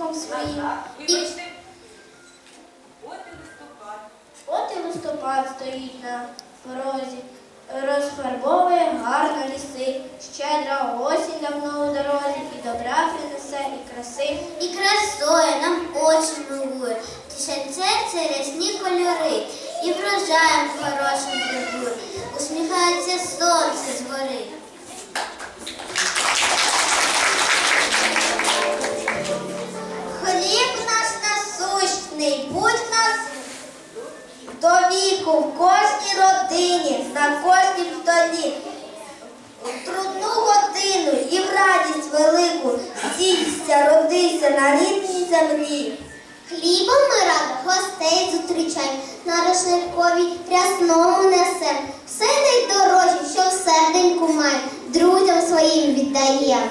чоловіком своїм. Вибачте, от і листопад. От і листопад стоїть на порозі, розфарбовує гарно ліси, щедра осінь давно у дорозі, і добра принесе, і краси. І красою нам очі милує, тішаться це рясні кольори, і врожаєм хорошим дивує, усміхається сонце з гори. Святий будь нас до віку в кожній родині, на кожній столі. В трудну годину і в радість велику сійся, родися на рідній землі. Хлібом ми рад гостей зустрічай, на рушниковій рясному несем. Все найдорожче, що в серденьку має, друзям своїм віддаєм.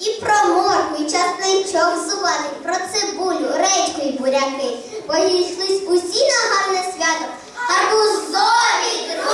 І про морку, і часничок зуваний, про цибулю, речку і буряки. Бо йшлись усі на гарне свято, гарбузові друзі.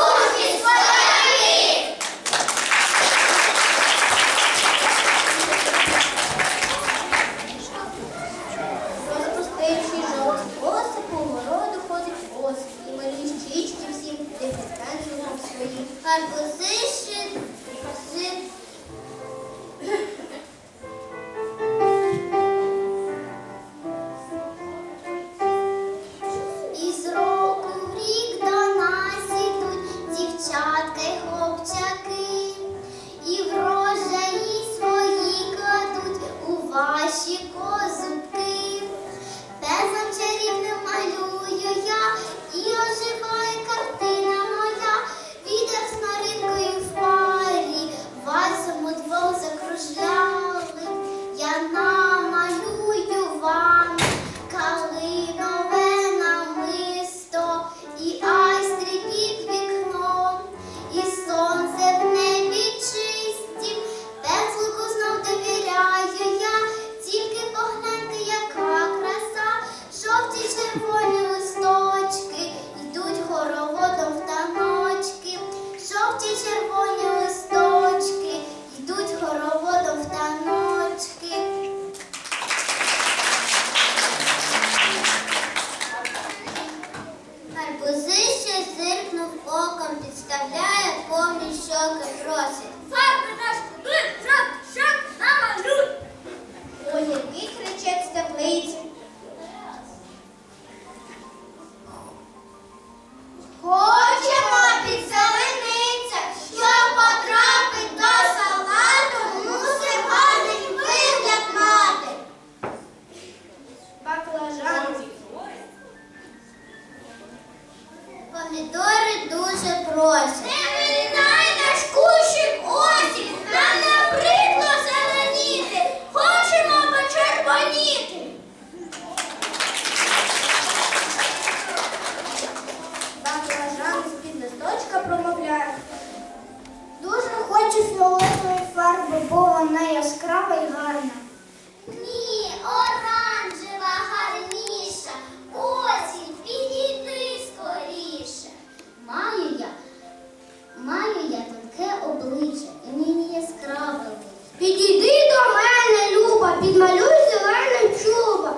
Підійди до мене, Люба, підмалюй зеленим чуба.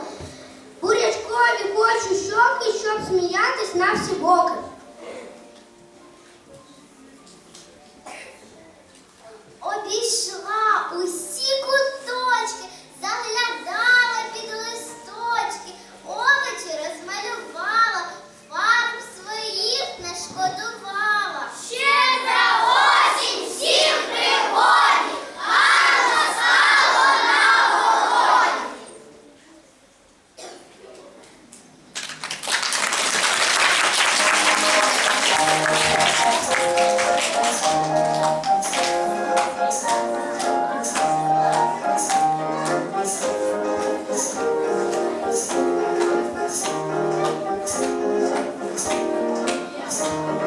Бурячкові хочу щоки, щоб сміятись на всі. Christ.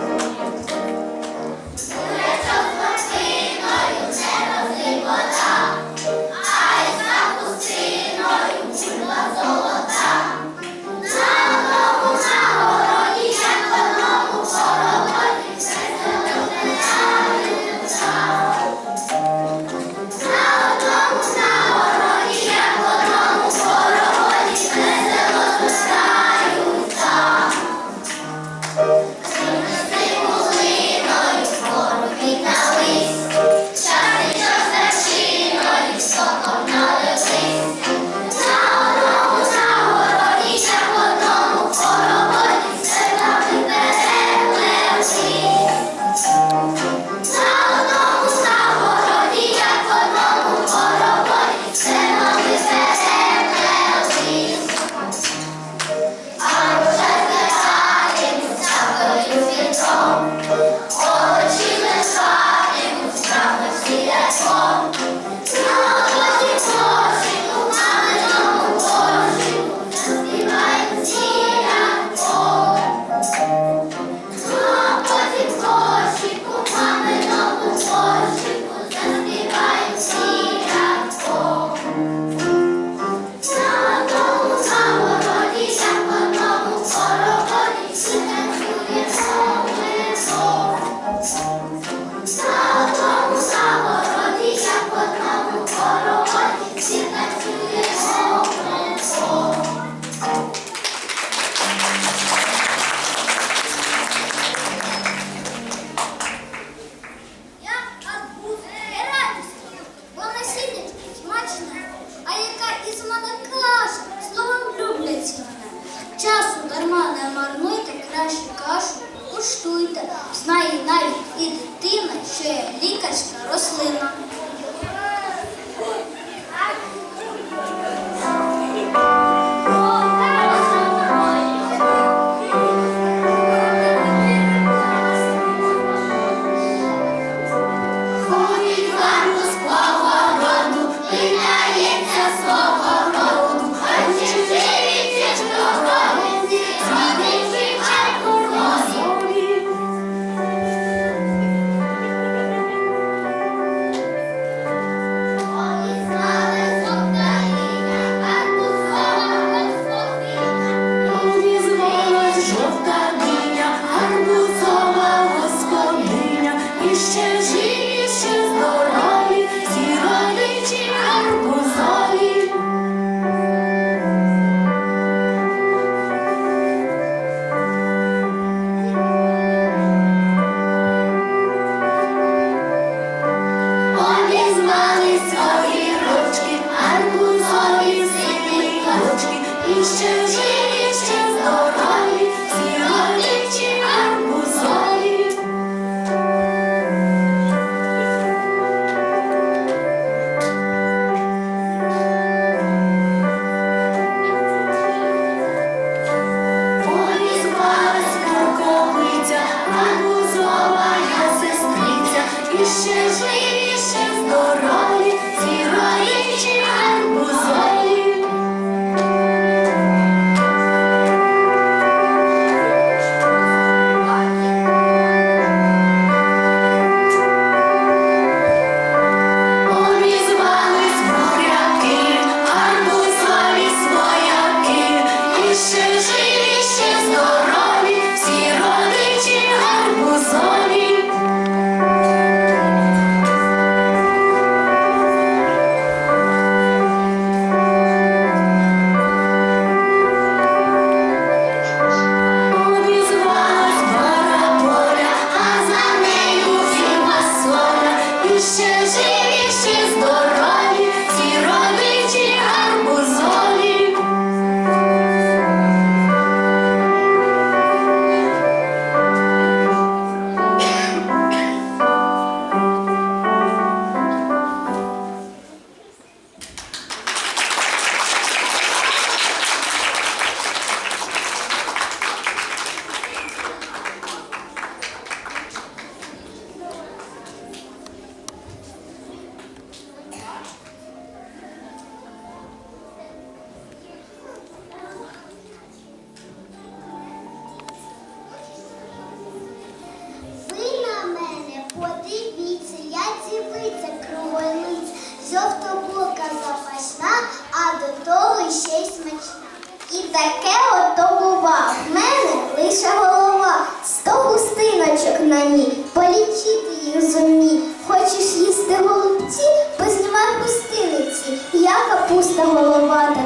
Капуста головата,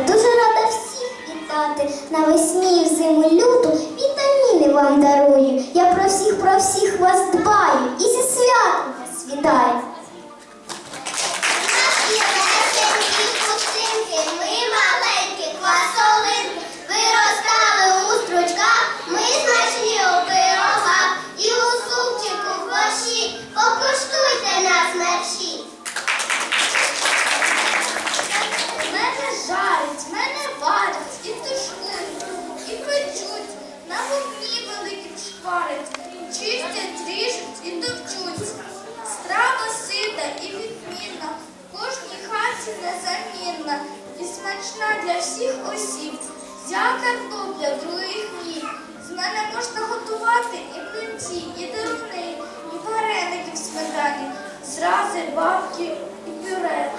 зрази, бабки і пюре.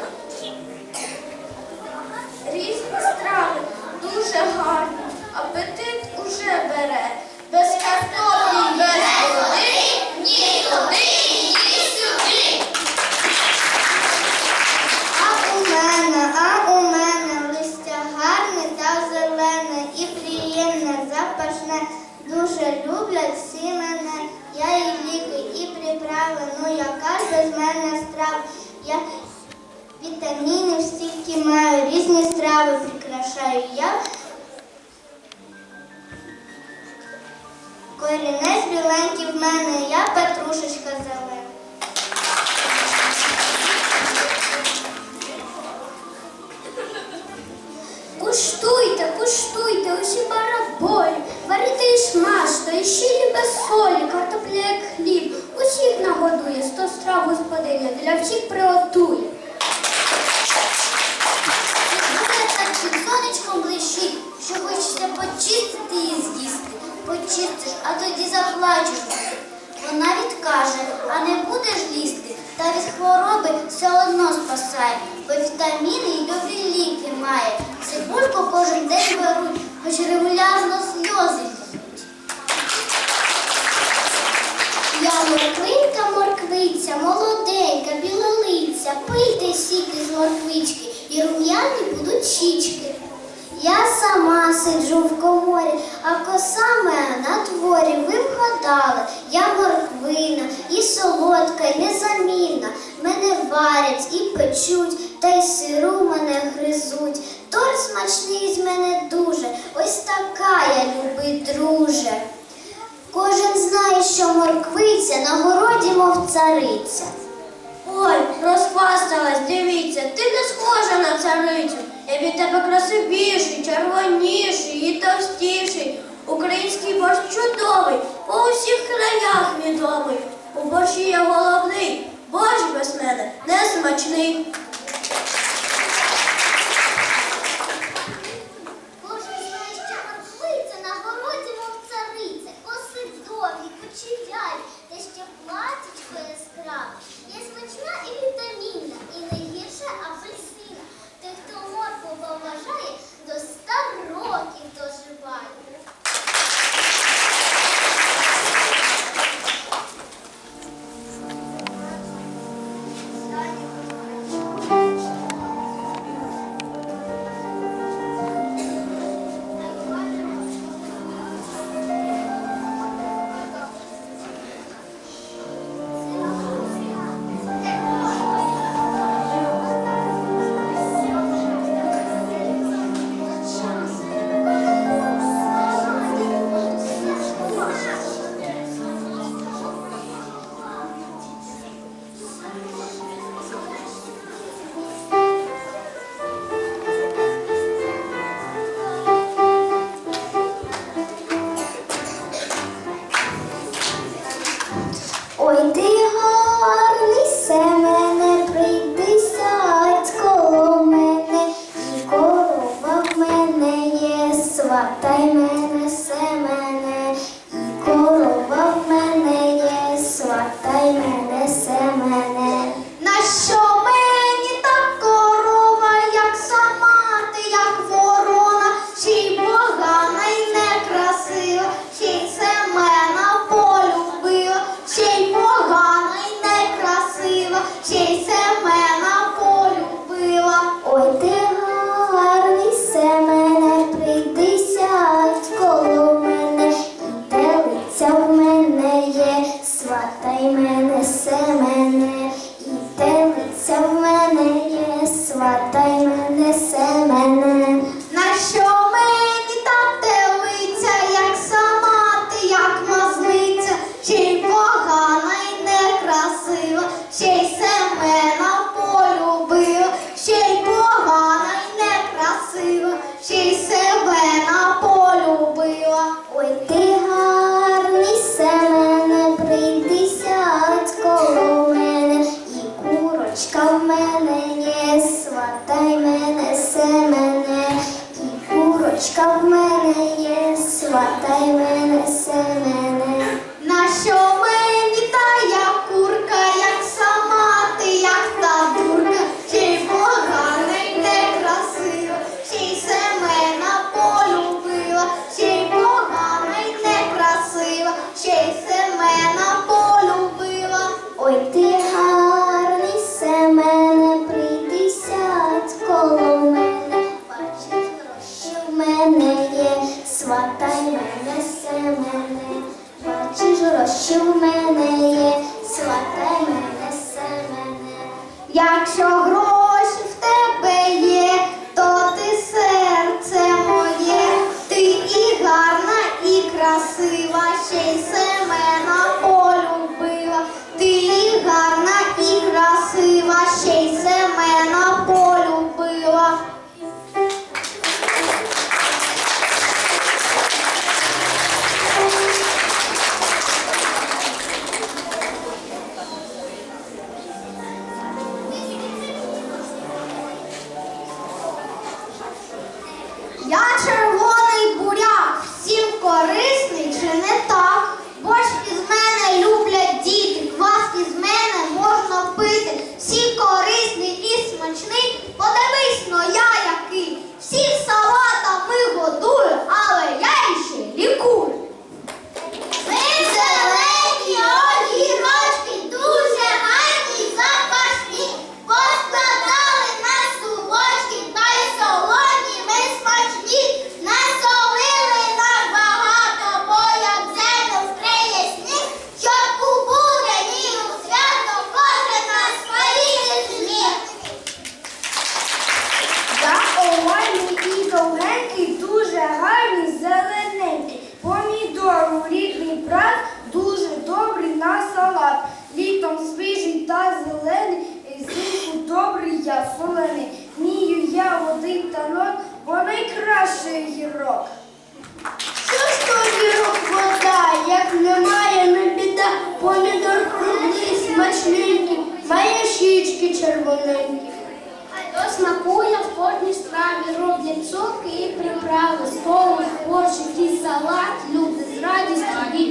Різні страви дуже гарні, апетит уже бере. Без картоплі, без води, ні туди, ні сюди. А у мене, а у мене листя гарне та зелене і приємне, запашне. Дуже люблять всі мене. Я і ліки, і приправи. Ну яка ж без мене страва? Я вітаміни стільки маю, різні страви прикрашаю я. Корінець біленький в мене, я петрушечка зелена. Куштуйте, куштуйте, усі бараболі, варите і смажте, і щілі без солі, картопля як хліб, усіх нагодує, сто страв господиня, для всіх приготує. Буде так під сонечком блищить, що хочеться почистити і з'їсти. Почистиш, а тоді заплачеш. Вона відкаже, а не будеш лізти, та від хвороби все одно спасає, бо вітаміни і добрі ліки має. Цибульку кожен день беруть, хоч регулярно сльози морквинка, морквиця, молоденька, білолиця, пийте сіки з морквички, і рум'яні будуть щічки. Я сама сиджу в коморі, а коса моя на дворі. Ви вгадали, я морквина, і солодка, і незамінна. Мене варять і печуть, та й сиру мене гризуть. Торт смачний з мене дуже, ось така я любий друже. Кожен знає, що морквиця на городі, мов цариця. Ой, розпасталась, дивіться, ти не схожа на царицю. Я від тебе красивіший, червоніший і товстіший. Український борщ чудовий, по усіх краях відомий. У борщі я головний, борщ без мене не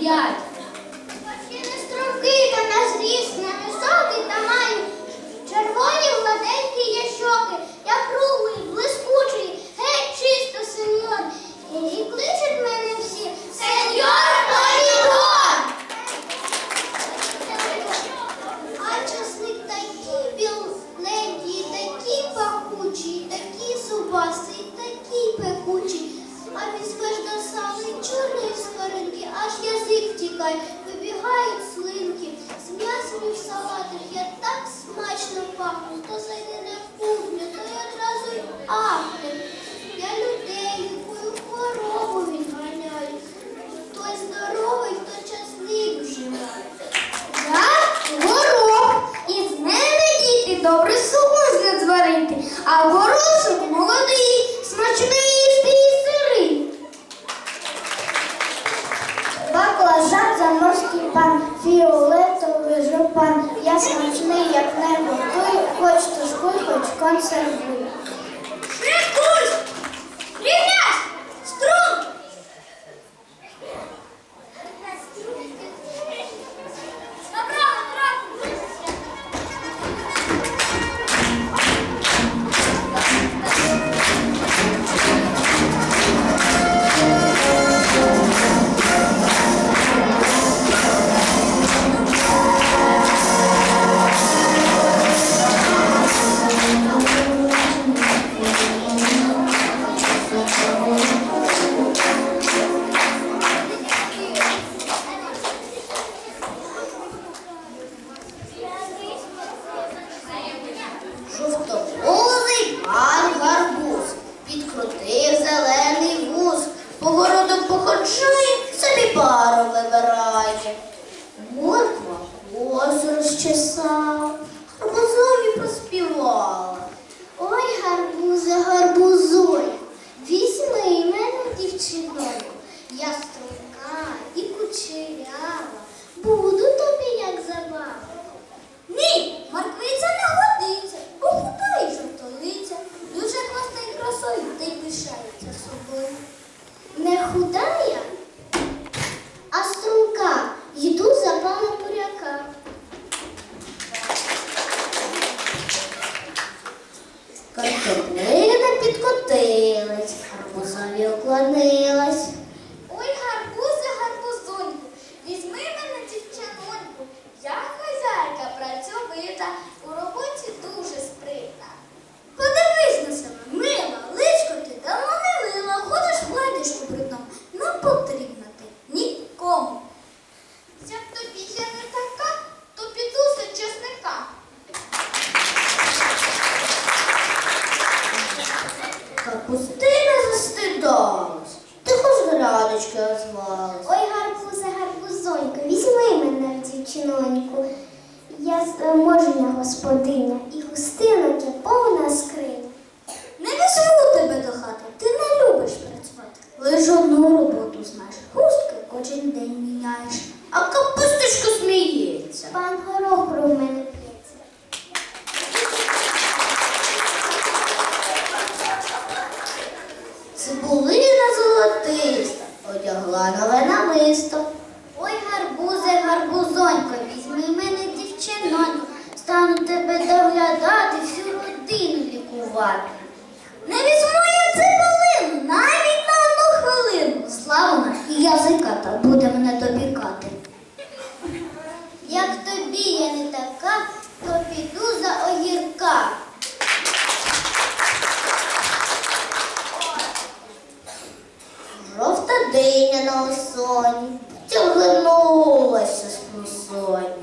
радістю Parmuzda sayılır. худая, Я заможня господиня, і густинок я повна скриня. Не візьму тебе до хати, ти не любиш працювати. Лиш одну роботу знаєш. Хустки кожен день міняєш. А капусточка святкувати. Не візьму я це цибалину, навіть на одну хвилину. Славна і язика та буде мене добікати. Як тобі я не така, то піду за огірка. Жовта диня на осоні, тягнулася з просоні.